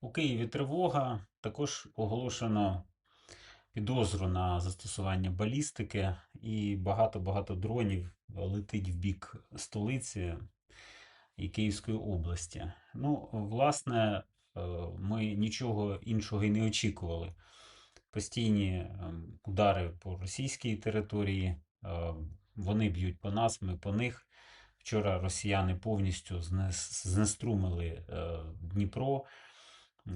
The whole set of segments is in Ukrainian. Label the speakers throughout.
Speaker 1: У Києві тривога. Також оголошено підозру на застосування балістики, і багато-багато дронів летить в бік столиці і Київської області. Ну, власне, е, ми нічого іншого і не очікували. Постійні ем, удари по російській території, е, вони б'ють по нас, ми по них. Вчора росіяни повністю знеструмили е, Дніпро,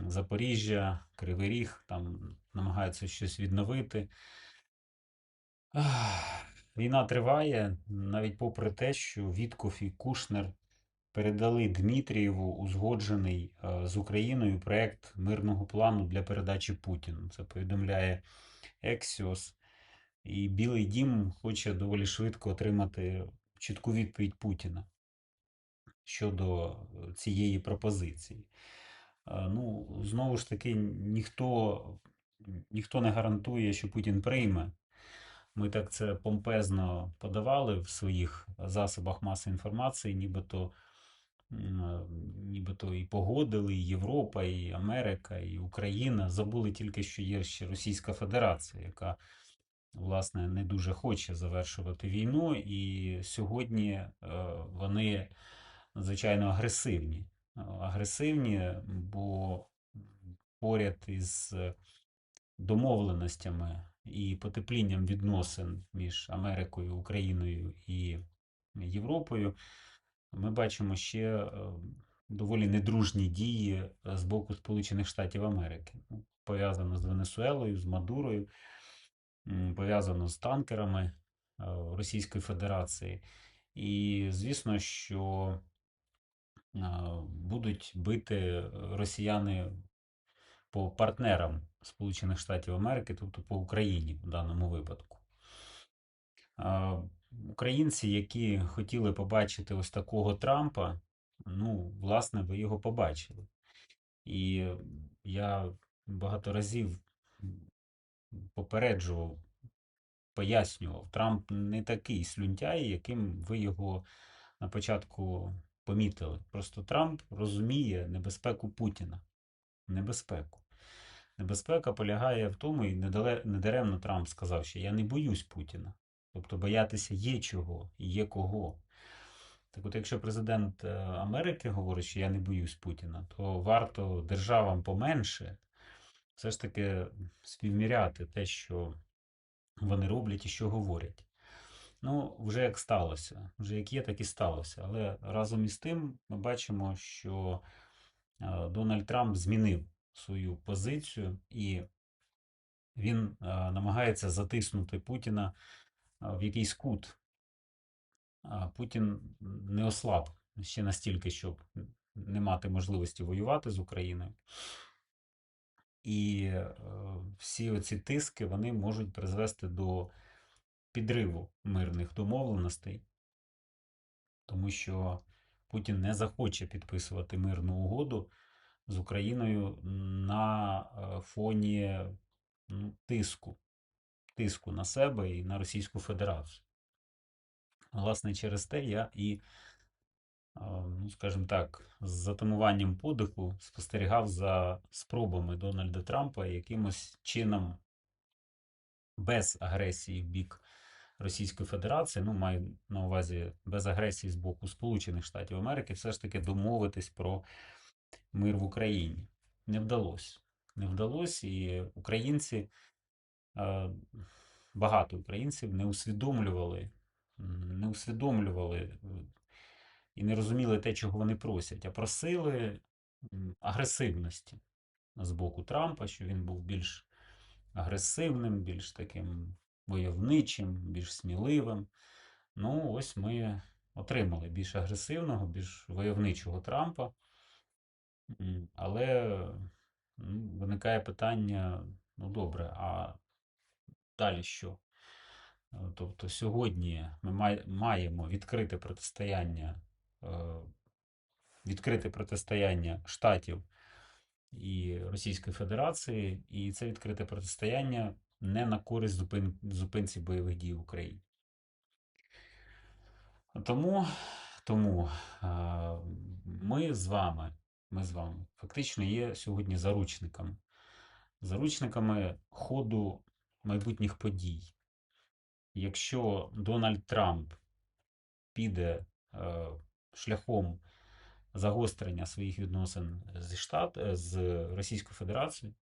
Speaker 1: Запоріжжя, Кривий Ріг, там намагаються щось відновити. Війна триває, навіть попри те, що Вітков і Кушнер передали Дмитрієву узгоджений е, з Україною проект мирного плану для передачі Путіну. Це повідомляє Ексіос. І Білий Дім хоче доволі швидко отримати чітку відповідь Путіна щодо е, цієї пропозиції. Е, Ну, знову ж таки, ніхто, ніхто не гарантує, що Путін прийме. Ми так це помпезно подавали в своїх засобах масової інформації, нібито, нібито і погодили, і Європа, і Америка, і Україна. Забули тільки, що є ще Російська Федерація, яка власне не дуже хоче завершувати війну, і сьогодні е, вони надзвичайно агресивні. Е, Агресивні, бо поряд із домовленостями і потеплінням відносин між Америкою, Україною і Європою, ми бачимо ще е, доволі недружні дії е, з боку Сполучених Штатів Америки. Ну, Пов'язано з Венесуелою, з Мадурою, пов'язано з танкерами е, Російської Федерації. І звісно, що е, будуть бити росіяни по партнерам Сполучених Штатів Америки, тобто по Україні в даному випадку. Українці, які хотіли побачити ось такого Трампа, ну, власне, ви його побачили. І я багато разів попереджував, пояснював, Трамп не такий слюнтяй, яким ви його на початку помітили. Просто Трамп розуміє небезпеку Путіна. Небезпеку. Небезпека полягає в тому, і недаремно Трамп сказав, що я не боюсь Путіна. Тобто боятися є чого і є кого. Так от, якщо президент е, Америки говорить, що я не боюсь Путіна, то варто державам поменше все ж таки співміряти те, що вони роблять і що говорять. Ну, вже як сталося, вже як є, так і сталося. Але разом із тим ми бачимо, що е, Дональд Трамп змінив свою позицію і він е, намагається затиснути Путіна е, в якийсь кут. Путін не ослаб ще настільки, щоб не мати можливості воювати з Україною. І всі оці тиски вони можуть призвести до підриву мирних домовленостей, тому що Путін не захоче підписувати мирну угоду з Україною на е, фоні ну, тиску, тиску на себе і на Російську Федерацію. Власне, через те я і, е, ну, скажімо так, з затамуванням подиху спостерігав за спробами Дональда Трампа якимось чином без агресії в бік Російської Федерації, ну, маю на увазі без агресії з боку Сполучених Штатів Америки, все ж таки домовитись про мир в Україні. Не вдалося. Не вдалося, і українці, е, багато українців не усвідомлювали, не усвідомлювали е, і не розуміли те, чого вони просять, а просили агресивності з боку Трампа, що він був більш агресивним, більш таким войовничим, більш сміливим. Ну, ось ми отримали більш агресивного, більш войовничого Трампа. Але ну, виникає питання: ну добре, а далі що? Е, Тобто сьогодні ми маємо відкрите протистояння, е, відкрите протистояння Штатів і Російської Федерації, і це відкрите протистояння не на користь зупин, зупинці бойових дій в Україні. Тому, тому ми з вами ми з вами, фактично є сьогодні заручниками. Заручниками ходу майбутніх подій. Якщо Дональд Трамп піде е, шляхом загострення своїх відносин зі Штат, з Російською Федерацією,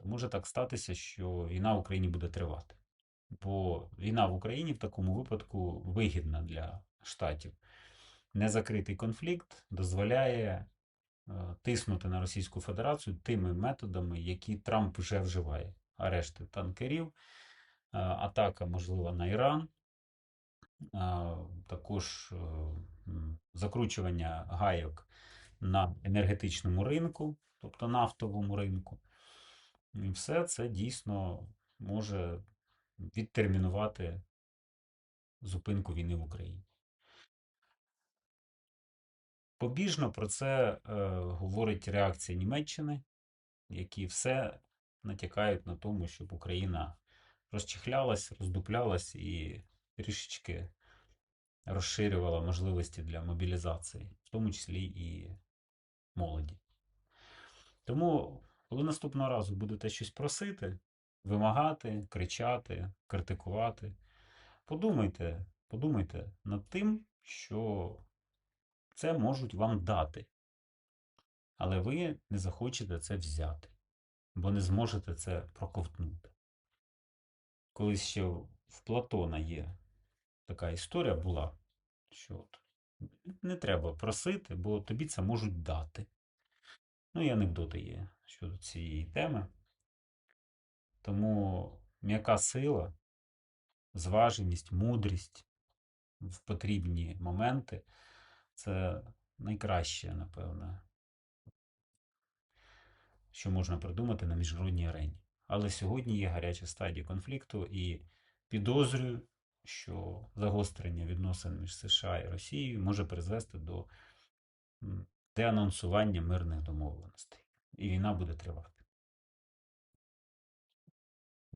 Speaker 1: то може так статися, що війна в Україні буде тривати. Бо війна в Україні в такому випадку вигідна для Штатів. Незакритий конфлікт дозволяє е, тиснути на Російську Федерацію тими методами, які Трамп вже вживає. Арешти танкерів, е, атака, можливо, на Іран, е, також закручування гайок на енергетичному ринку, тобто нафтовому ринку. Все це дійсно може відтермінувати зупинку війни в Україні. Побіжно про це е, говорить реакція Німеччини, які все натякають на тому, щоб Україна розчихлялась, роздуплялась і трішечки розширювала можливості для мобілізації, в тому числі і молоді. Тому, коли наступного разу будете щось просити, вимагати, кричати, критикувати, подумайте, подумайте над тим, що це можуть вам дати. Але ви не захочете це взяти, бо не зможете це проковтнути. Колись ще в Платона є така історія була, що от не треба просити, бо тобі це можуть дати. Ну і анекдоти є щодо цієї теми. Тому м'яка сила, зваженість, мудрість в потрібні моменти це найкраще, напевно, що можна придумати на міжнародній арені. Але сьогодні є гаряча стадія конфлікту і підозрюю, що загострення відносин між США і Росією може призвести до деанонсування мирних домовленостей. І війна буде тривати.